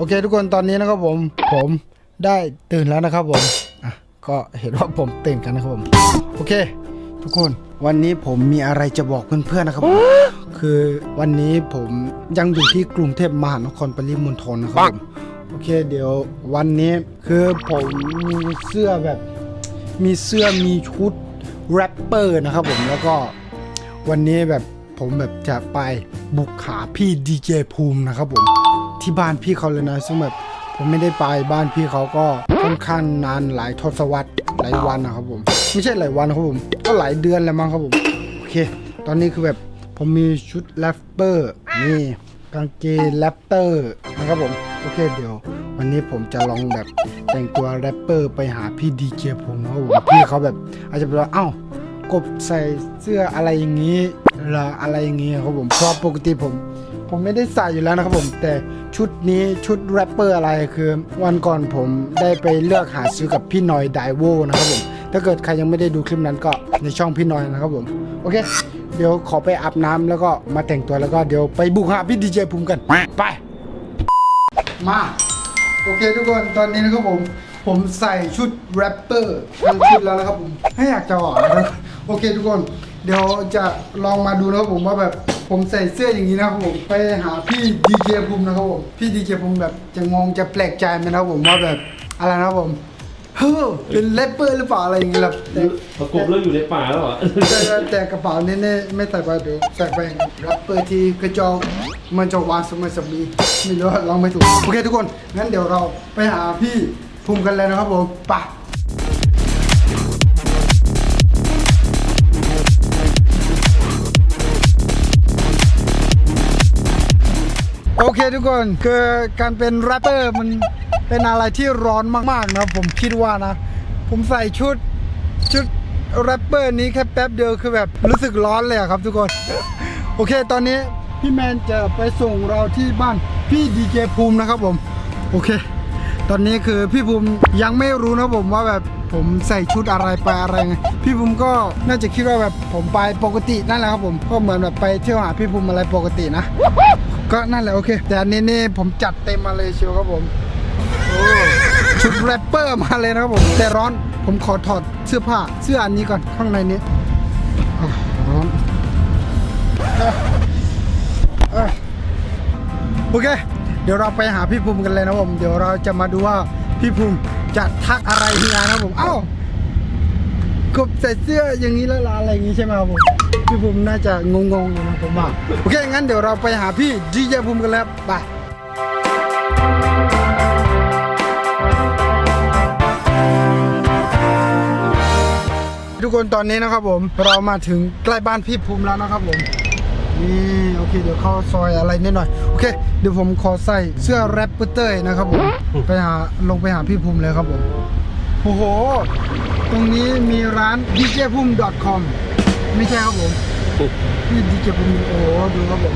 โอเค ทุกคนตอนนี้นะครับผมผมได้ตื่นแล้วนะครับผมอะก็เห็นว่าผมตื่นกันนะครับผมโอเค ทุกคนวันนี้ผมมีอะไรจะบอกเพื่อนๆนะครับผมคือวันนี้ผมยังอยู่ที่กรุงเทพมหานครปริมณฑลนะครับผมโอเคเดี๋ยววันนี้คือผมมีเสื้อแบบ มีเสื้อมีชุดแรปเปอร์นะครับผมแล้วก็วันนี้แบบผมแบบจะไปบุกหาพี่ดีเจภูมินะครับผม ที่บ้านพี่เขาเลยนะ ซึ่งแบบผมไม่ได้ไปบ้านพี่เขาก็ค่อนข้างนานหลายทศวรรษหลายวันนะครับผม ไม่ใช่หลายวันนะครับผม ก็หลายเดือนแล้วมั้งครับผม โอเค ตอนนี้คือแบบผมมีชุดแรปเปอร์นี่กางเกงแรปเตอร์นะครับผม โอเคเดี๋ยว วันนี้ผมจะลองแบบแต่งตัวแรปเปอร์ไปหาพี่ดีเจผมนะครับผมพี่เขาแบบ อาจจะแบบว่าเอ้ากบใส่เสื้ออะไรอย่างนี้หรออะไรอย่างนี้ครับผมเพราะปกติผม ผมไม่ได้ใส่อยู่แล้วนะครับผม แต่ ชุดนี้ชุดแรปเปอร์อะไรคือ วันก่อนผมได้ไปเลือกหาซื้อกับพี่หนอยไดโวนะครับผมถ้าเกิดใครยังไม่ได้ดูคลิปนั้นก็ในช่องพี่นอยนะครับผม โอเค เดี๋ยวขอไปอาบน้ำแล้วก็มาแต่งตัวแล้วก็เดี๋ยวไปบุกหาพี่ดีเจภูมิกัน ไป มา โอเคทุกคนตอนนี้นะครับผม ผมใส่ชุดแรปเปอร์ทั้งชุดแล้วนะครับผมให้อยากจะบอกนะโอเคทุกคน เดี๋ยวจะลองมาดูนะครับผมว่าแบบ ผมใส่เสื้ออย่างนี้นะครับผมไปหาพี่ดีเจภูมินะครับผมพี่ดีเจภูมิแบบจะงงจะแปลกใจไหมนะครับผมว่าแบบอะไรนะครับผมเฮ้อเป็นแรปเปอร์หรือเปล่าอะไรอย่างเงี้ยแบบแต่ประกบแล้วอยู่ในป่าแล้วเหรอแต่แต่กระเป๋านี่เนี่ยไม่ใส่ไปเดี๋ยวใส่ไปแรปเปอร์ที่กระจองมันจะวางสมัยสมีไม่รู้ว่าลองไม่ถูกโอเคทุกคนงั้นเดี๋ยวเราไปหาพี่ภูมิกันเลยนะครับผมไป โอเคทุกคนคือการเป็นแรปเปอร์มันเป็นอะไรที่ร้อนมากๆนะผมคิดว่านะ ผมใส่ชุดชุดแรปเปอร์นี้แค่แป๊บเดียวคือแบบรู้สึกร้อนเลยครับทุกคน โอเคตอนนี้พี่แมนจะไปส่งเราที่บ้านพี่ดีเจภูมินะครับผมโอเค ตอนนี้คือพี่ภูมิยังไม่รู้นะผมว่าแบบผมใส่ชุดอะไรไปอะไรไงพี่ภูมิก็น่าจะคิดว่าแบบผมไปปกตินั่นแหละครับผมก็เหมือนแบบไปเที่ยวหาพี่ภูมิอะไรปกตินะ ก็นั่นแหละโอเค แต่อันนี้นี่ผมจัดเต็มมาเลยเชียวครับผมชุดแรปเปอร์มาเลยนะครับผม แต่ร้อนผมขอถอดเสื้อผ้าเสื้ออันนี้ก่อนข้างในนี้ร้อนออโอเค เดี๋ยวเราไปหาพี่ภูมิกันเลยนะผมเดี๋ยวเราจะมาดูว่าพี่ภูมิจะทักอะไรที่งานนะครับผมเอ้ากบใส่เสื้ออย่างนี้แล้วลาอะไรอย่างนี้ใช่ไหมครับผม พี่ภูมิน่าจะงงๆอยู่นะผมว่าโอเค งั้นเดี๋ยวเราไปหาพี่ดีเจภูมิกันแล้วไปทุกคนตอนนี้นะครับผมเรามาถึงใกล้บ้านพี่ภูมิแล้วนะครับผมนี่โอเคเดี๋ยวเข้าซอยอะไรนิดหน่อยโอเค เดี๋ยวผมขอใส่เสื้อแรปเปอร์เตอร์นะครับผมไปหาลงไปหาพี่ภูมิเลยครับผมโอ้โห ตรงนี้มีร้าน djpum.com ไม่ใช่ครับผมพี่ดีเจภูมิโอ้โหดูครับผม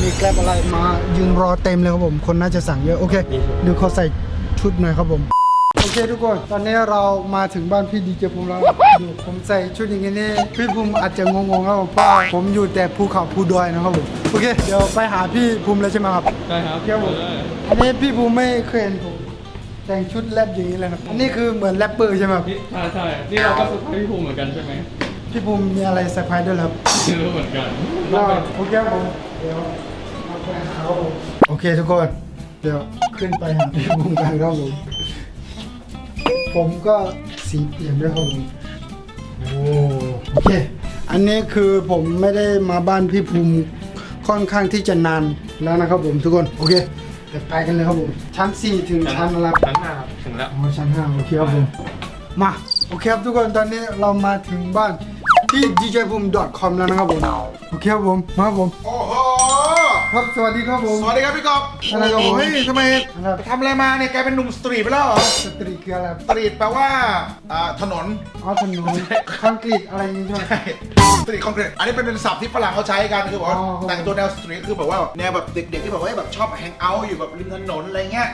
มีแกลบอะไรมายืนรอเต็มเลยครับผม คนน่าจะสั่งเยอะ โอเคเดี๋ยวเขาใส่ชุดหน่อยครับผม โอเคทุกคน ตอนนี้เรามาถึงบ้านพี่ดีเจภูมิแล้วดูผมใส่ชุดอย่างนี้นี่พี่ภูมิอาจจะงงๆครับผมเพราะผมอยู่แต่ภูเขาภูดอยนะครับผม โอเค เดี๋ยวไปหาพี่ภูมิเลยใช่ไหมครับ ใช่ครับครับผมอันนี้พี่ภูมิไม่เคยเห็นผมแต่งชุดแรปอย่างนี้เลยครับอันนี้คือเหมือนแรปเปอร์ใช่ไหมครับนี่ใช่ใช่นี่เราก็สุดท้ายพี่ภูมิเหมือนกันใช่ไหม พี่ภูมิมีอะไรเซอร์ไพรส์ด้วยเหรอครับไม่รู้เหมือนกันก็โอเคครับผมเดี๋ยวเอาไปหาครับผมโอเคทุกคน เดี๋ยวขึ้นไปหาพี่ภูมิกันครับผมผมก็สีเปลี่ยนด้วยครับผมโอ้โอเค อันนี้คือผมไม่ได้มาบ้านพี่ภูมิค่อนข้างที่จะนานแล้วนะครับผมทุกคนโอเคเดี๋ยวไปกันเลยครับผมชั้น 4 ถึงชั้นอะไรชั้นห้าครับถึงแล้วอ๋อชั้น5โอเคครับผมมาโอเคครับทุกคนตอนนี้เรามาถึงบ้าน ที่ djpum.com แล้วนะครับผม โอเคครับผม มาครับผม โอ้โห ครับ สวัสดีครับผม สวัสดีครับพี่กอบอะไรครับผมเฮ้ยทำไมครับ ไปทำอะไรมาเนี่ยแกเป็นหนุ่มสตรีทไปแล้วเหรอ สตรีทคืออะไรสตรีทแปลว่าอ่าถนน อ๋อถนนคอนกรีตอะไรอย่างงี้ใช่ไหมใช่สตรีทคอนกรีตอันนี้เป็นเป็นศัพท์ที่ฝรั่งเขาใช้กันคือบอกว่าอ๋อครับ แต่งตัวแนวสตรีทคือแบบว่าแนวแบบเด็กๆที่แบบว่าแบบชอบแฮงเอาท์อยู่แบบริมถนนอะไรเงี้ย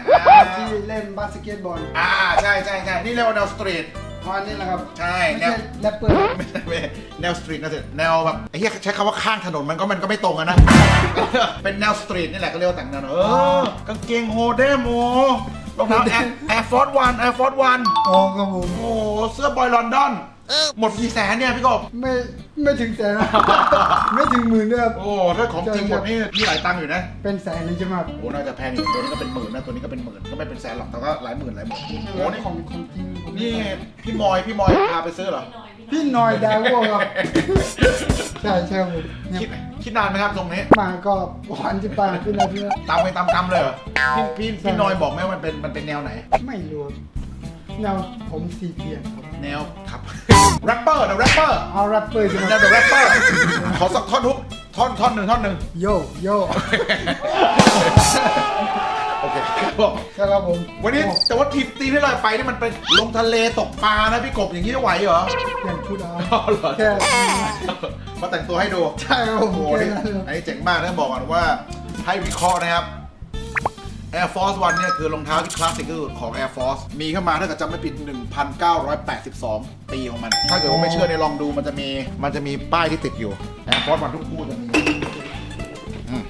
ที่เล่นบาสเกตบอล อ่าใช่ใช่ใช่นี่เรียกว่าแนวสตรีท อ๋ออันนี้แหละครับใช่ไม่แนใช่วแรปเปอร์ครับไม่ใช่ไม่ใช่แนวสตรีทนะสิแนวแบบไอ้เหี้ยใช้คำว่าข้างถนนมันก็มันก็ไม่ตรงอะนะ เป็นแนวสตรีทนี่แหละก็เรียกว่าแต่งแนวเออกางเกงโฮเดมโอรองเท้าแอร์แอร์ฟอร์ดวันแอร์ฟอร์ดวันอ๋อครับผมโอ้โหเสื้อบอยลอนดอน หมดกี่แสนเนี่ยพี่กบไม่ไม่ถึงแสนนะ ไม่ถึงหมื่นด้วยครับ โอ้ถ้าของจริงหมดนี่มีหลายตังค์อยู่นะเป็นแสนเลยใช่ไหมครับโอ้น่าจะแพงอยู่ตัวนี้ก็เป็นหมื่นนะตัวนี้ก็เป็นหมื่นก็ไม่เป็นแสนหรอกแต่ก็หลายหมื่นหลายหมื่นโอ้นี่ของของจริงผมนี่พี่มอยพี่มอยพาไปซื้อเหรอพี่หนอยดาวโวครับใช่ใช่ครับผมเนี่ยคิดคิดนานไหมครับตรงนี้มาก็หวานจะปาพี่นะพี่นะตามไปตามกรรมเลยเหรอพี่พี่พี่นอยบอกไหมว่ามันเป็นมันเป็นแนวไหน ไม่รู้ครับ แนวผมสีเทียนครับแนวครับแรปเปอร์นะแรปเปอร์เอาแรปเปอร์ใช่ไหมแนวเดอะแรปเปอร์ขอสักท่อนทุกท่อนท่อนหนึ่งท่อนหนึ่งโยโยโอเคครับผมใช่ครับผมวันนี้โอ้แต่ว่าทริปตีที่เราไปนี่มันเป็นลงทะเลตกปลานะพี่กบอย่างนี้จะไหวเหรอเปลี่ยนชุดเอาอ๋อเหรอแค่มาแต่งตัวให้ดูใช่ครับผโอ้มโหแค่นี่นั้นเลยอันนี้เจ๋งมากนะบอกก่อนว่าให้วิเคราะห์นะครับ Air Force One เนี่ยคือรองเท้าที่คลาสสิกที่สุดของ Air Force มีเข้ามาถ้าเกิดจำไม่ผิด 1982 ปีของมัน ถ้าเกิดว่าไม่เชื่อเนี่ยลองดูมันจะมีมันจะมีป้ายที่ติดอยู่ Air Force One ทุกคู่จะมีอืม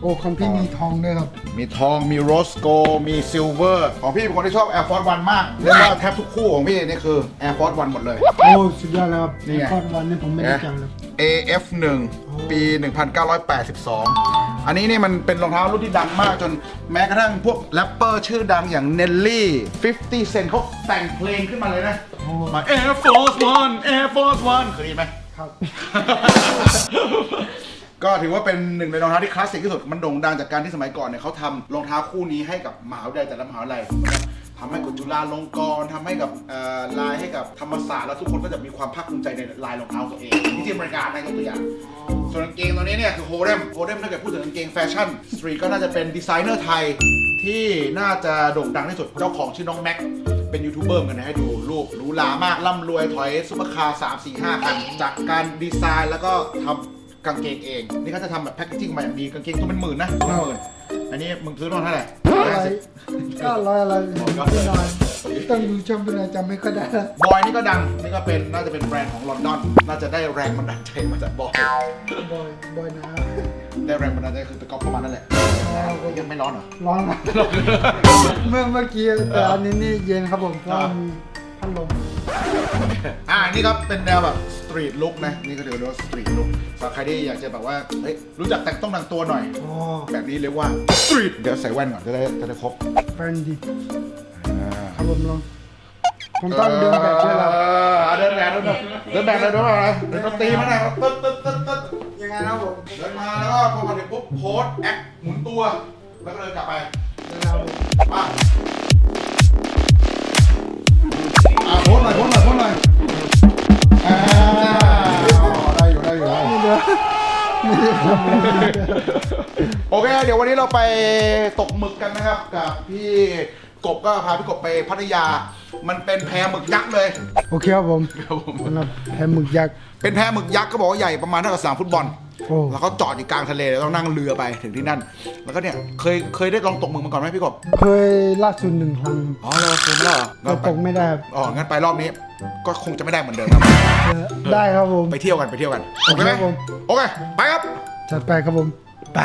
โอ้ของพี่มีทองด้วยครับ มีทองมีโรสโกมีซิลเวอร์ของพี่เป็นคนที่ชอบ Air Force One มากเรียกว่าแทบทุกคู่ของพี่นี่คือ Air Force One หมดเลย โอ้ สุดยอดแล้วครับนี่ไงก้อนวันนี้ผมไม่ได้จังเลย AF 1 ปี 1982 อันนี้นี่มันเป็นรองเท้ารุ่นที่ดังมากจนแม้กระทั่งพวกแรปเปอร์ชื่อดังอย่างเนลลี่ 50 Cent เขาแต่งเพลงขึ้นมาเลยนะโอ้มา Air Force One Air Force One เคยได้ยินไหมครับ ก็ถือว่าเป็นหนึ่งในรองเท้าที่คลาสสิกที่สุด มันโด่งดังจากการที่สมัยก่อนเนี่ยเขาทำรองเท้าคู่นี้ให้กับมหาวิทยาลัยแต่ละมหาวิทยาลัยนะครับ ทำให้กับจุฬาลงกรณ์ทำให้กับลายให้กับธรรมศาสตร์แล้วทุกคนก็จะมีความภาคภูมิใจในลายรองเท้าตัวเองที่ที่อเมริกาในตัวอย่างส่วนกางเกงตัวนี้เนี่ยคือโฮเดมโฮเดมถ้าเกิดพูดถึงกางเกงแฟชั่นสตรีก็น่าจะเป็นดีไซเนอร์ไทยที่น่าจะโด่งดังที่สุดเจ้าของชื่อน้องแม็กเป็นยูทูบเบอร์กันนะให้ดูรูปหรูหรามากร่ำรวยถอยซุปเปอร์คาร์สามสี่ห้าคันจากการดีไซน์แล้วก็ทำกางเกงเอง นี่เขาจะทำแบบแพ็กเกจิ้งมาอย่างดีกางเกงตัวเป็นหมื่นนะหมื่นอันนี้มึงซื้อมาเท่าไหร่ อะไรก็ร้อยอะไรพี่นอยต้องดูช่องพี่นอยจำไม่ค่อยได้แล้วบอยนี่ก็ดัง นี่ก็เป็นน่าจะเป็นแบรนด์ของลอนดอน น่าจะได้แรงบันดาลใจมาจากบอย บอยบอยนะได้แรงบันดาลใจคือไปก๊อปเข้ามานั่นแหละยังไม่ร้อนเหรอ ร้อนนะเมื่อเมื่อกี้แต่อันนี้นี่เย็นครับผมเพราะมีพัดลม อ่านี่ก็เป็นแนวแบบสตรีทลุคนะนี่ก็ถือว่าสตรีทลุคสำหรับใครที่อยากจะแบบว่าเฮ้ยรู้จักแต่งต้องแต่งตัวหน่อย อ๋อแบบนี้เรียกว่าสตรีทเดี๋ยวใส่แว่นก่อนจะได้จะได้ครบแฟนดีอ่าครับผมลองผมต้องเดินแบบด้วยเราเออเดินแบบเดินแบบเดินแบบเลยเดินแบบอะไรเดินดนตรีมาหน่อยตึ๊ดตึ๊ดตึ๊ดตึ๊ด ยังไงนะครับผมเดินมาแล้วก็พอมาถึงปุ๊บโพสแอคหมุนตัว แล้วก็เดินกลับไปเรามาอ่าโพ สหน่อยโพสหน่อยโพสหน่อยอ่าได้อยู่ได้อยู่ได้อยู่ไม่เดือไม่ได้ทำอะไรเลยโอเค เดี๋ยววันนี้เราไปตกหมึกกันนะครับ กับพี่กบก็พาพี่กบไปพัทยา มันเป็นแพหมึกยักษ์เลย โอเคครับผมสำหรับแฮมหมึกยักษ์ เป็นแพหมึกยักษ์ก็บอกว่าใหญ่ประมาณเท่ากับสนามฟุตบอล โอ้ แล้วเขาจอดอยู่กลางทะเลแล้วต้องนั่งเรือไปถึงที่นั่น แล้วก็เนี่ยเคยเคยได้ลองตกหมึกมาก่อนไหมพี่กบเคยล่าสุดหนึ่งครั้งอ๋อเราเคยไม่ได้เหรอแต่ตกไม่ได้ครับอ๋องั้นไปรอบนี้ ก็คงจะไม่ได้เหมือนเดิมครับ เออได้ครับผม ไปเที่ยวกันไปเที่ยวกันโอเคไหมครับผม โอเคไปครับ จัดไปครับผม ไป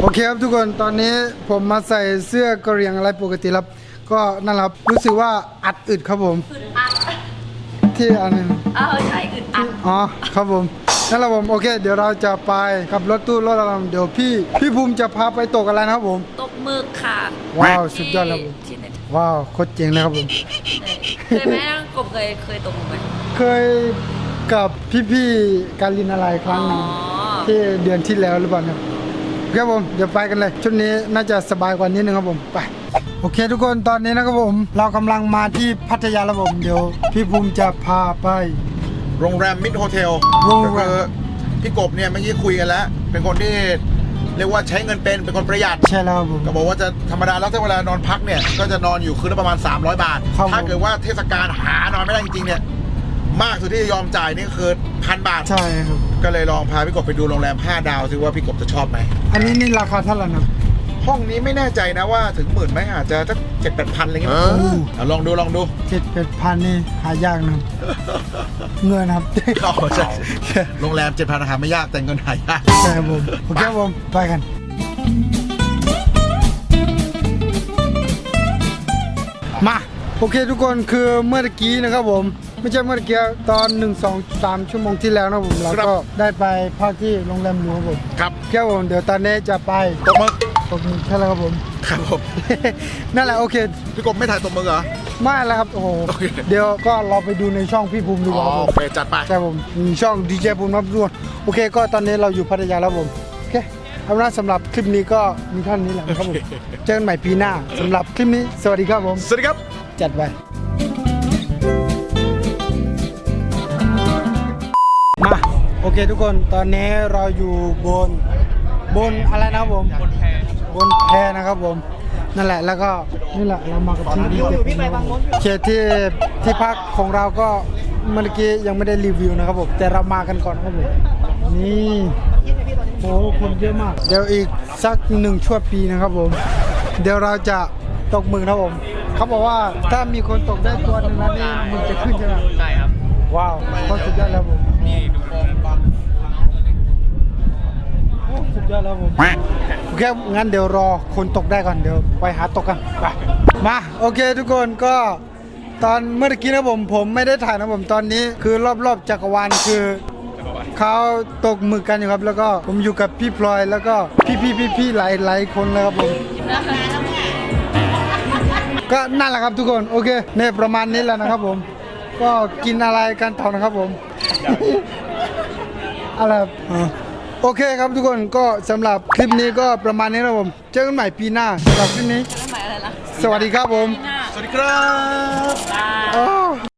โอเคครับทุกคนตอนนี้ผมมาใส่เสื้อกระเหรียงอะไรปกติครับ ก็นั่นแหละครับรู้สึกว่าอัดอึดครับผม อึดอัดที่อันนึง เออใช่อึดอัด อ๋อครับผม นั่นแหละผมโอเค เดี๋ยวเราจะไปกับรถตู้รถอะไรเดี๋ยวพี่ พี่ภูมิจะพาไปตกอะไรนะครับผม ตกหมึกค่ะว้าวสุดยอดครับผมที่ไหนว้าวโคตรเจ๋งเลยครับผม เคยไหมน้องกบเคยเคยตกหมึกไหมเคยกับพี่ๆการลินอะไรครั้งหนึงอ๋อที่เดือนที่แล้วหรือเปล่าครับครับผมเดี๋ยวไปกันเลยชุดนี้น่าจะสบายกว่านี้นึงครับผมไป โอเคทุกคนตอนนี้นะครับผม เรากำลังมาที่พัทยาแล้วผมเดี๋ยวพี่ภูมิจะพาไป โรงแรมมิดโฮเทลโรงแรม ก็คือพี่กบเนี่ยเมื่อกี้คุยกันแล้ว เป็นคนที่เรียกว่าใช้เงินเป็นเป็นคนประหยัด ใช่แล้วครับผม ก็บอกว่าจะธรรมดาแล้วถ้าเวลานอนพักเนี่ย ก็จะนอนอยู่คืนละประมาณ 300 บาท ครับถ้าเกิดว่าเทศกาลหานอนไม่ได้จริงๆเนี่ย มากสุดที่จะยอมจ่ายนี่คือพันบาท ใช่ครับ ก็เลยลองพาพี่กบไปดูโรงแรม 5 ดาวซิว่าพี่กบจะชอบไหมอันนี้นี่ราคาเท่าไหร่นะ ห้องนี้ไม่แน่ใจนะว่าถึงหมื่นไหมอาจจะสักเจ็ดแปดพันอะไรเงี้ยเอาลองดูลองดูเจ็ดเป็ดพันนี่หายากนะครับเงินครับอ๋อใช่โรงแรมเจ็ดพันอาหารไม่ยากแต่เงินหายากใช่ครับผมโอเคครับผมไปกันมาโอเคทุกคนคือเมื่อตะกี้นะครับผมไม่ใช่เมื่อตะกี้ตอน 1 2 3 ชั่วโมงที่แล้วนะครับผมเราครับก็ได้ไปพักที่โรงแรมหลวงครับผมครับแค่ผมเดี๋ยวตอนนี้จะไปตบมือ ตกหมึกใช่แล้วครับผม ครับผม นั่นแหละโอเค พี่กบไม่ถ่ายตบมือเหรอ ไม่แล้วครับ โอ้โห โอเค เดี๋ยวก็เราไปดูในช่องพี่ภูมิดีกอ๋อว่าครับผมโอเคจัดไป ใช่ผมมีช่องดีเจภูมิรับรวนโอเค ก็ตอนนี้เราอยู่พัทยาแล้วผม โอเคเอาเป็นว่าสำหรับคลิปนี้ก็มีเท่านี้แหละนะครับผม เจอกันใหม่ปีหน้าสำหรับคลิปนี้ สวัสดีครับผม สวัสดีครับ จัดไป มา โอเคทุกคนตอนนี้เราอยู่บน บนอะไรนะครับผม บนแพ บนแพนะครับผม นั่นแหละแล้วก็นี่แหละเรามากับที่ดีเจเขตที่ที่พักของเราก็เมื่อกี้ยังไม่ได้รีวิวนะครับผมแต่เรามากันก่อนนะครับผมนี่โอ้คนเยอะมาก เดี๋ยวอีกสักหนึ่งชั่วปีนะครับผม เดี๋ยวเราจะตกหมึกนะครับผม เขาบอกว่าถ้ามีคนตกได้ตัวหนึงนั้นนี่หมึกจะขึ้นใช่ไหมใช่ครับ ว้าวเขาสุดยอดแล้วผม นี่ดู โอ้สุด ยอดแล้วผมโอเคงั้นเดี๋ยวรอคนตกได้ก่อนเดี๋ยวไปหาตกกันไปมาโอเคทุกคนก็ตอนเมื่อกี้นะผมผมไม่ได้ถ่ายนะผมตอนนี้ คือรอบๆจักรวาลคือเขาตกหมึกกันอยู่ครับ แล้วก็ผมอยู่กับพี่พลอยแล้วก็พี่พี่พี่พี่ๆหลายหลายคนแล้วครับผมก็นั่นแหละครับทุกคนโอเคเนี่ยประมาณนี้แหละนะครับผม ก็กินอะไรกันต่อนะครับผมอะไรครับอ่า โอเคครับทุกคนก็สำหรับคลิปนี้ก็ประมาณนี้นะครับผม เจอกันใหม่ปีหน้าสำหรับคลิปนี้ทำไมอะไรล่ะสวัสดีครับผมหน้า สวัสดีครับตาอ้าว